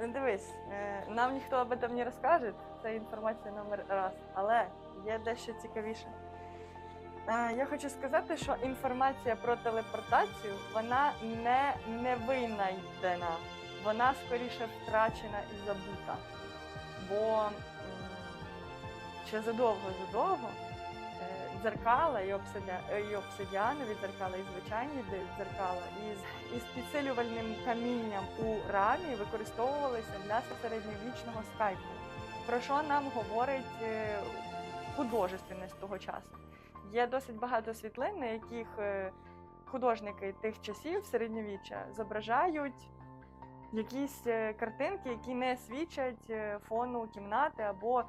Ну дивись, е, нам ніхто об этом не розкаже, це інформація номер раз. Але є дещо цікавіше. Е, Я хочу сказати, що інформація про телепортацію вона не, не винайдена, вона скоріше втрачена і забута. Бо ще задовго-задовго дзеркала і, обсидіанові дзеркала, і звичайні дзеркала, із, із підсилювальним камінням у рамі використовувалися для середньовічного скайпу. Про що нам говорить е, художественність того часу? Є досить багато світлин, на яких е, художники тих часів середньовіччя зображають якісь е, картинки, які не свідчать фону кімнати або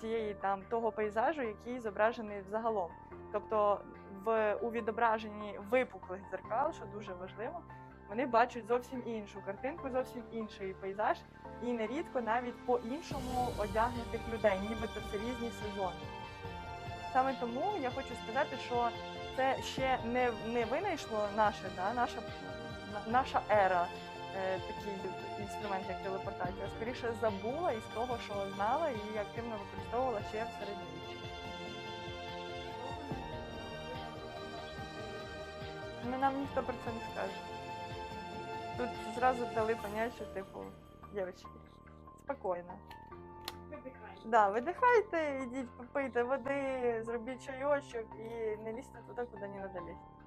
тієї там того пейзажу, який зображений взагалом. Тобто в у відображенні випуклих дзеркал, що дуже важливо, вони бачать зовсім іншу картинку, зовсім інший пейзаж, і нерідко навіть по-іншому одягнутих людей, нібито це різні сезони. Саме тому я хочу сказати, що це ще не, не винайшло наше, да, наша, наша ера е, такий інструмент, як телепортація, а скоріше забула із того, що знала і активно використовувала ще в середньовіччі. Ну, нам ніхто про це не скаже. Тут зразу дали понять, що типу, дівчатки, спокійно. Да, видихайте, ідіть, попийте води, зробіть чайочок і не лізьте туди, куди не треба лізти.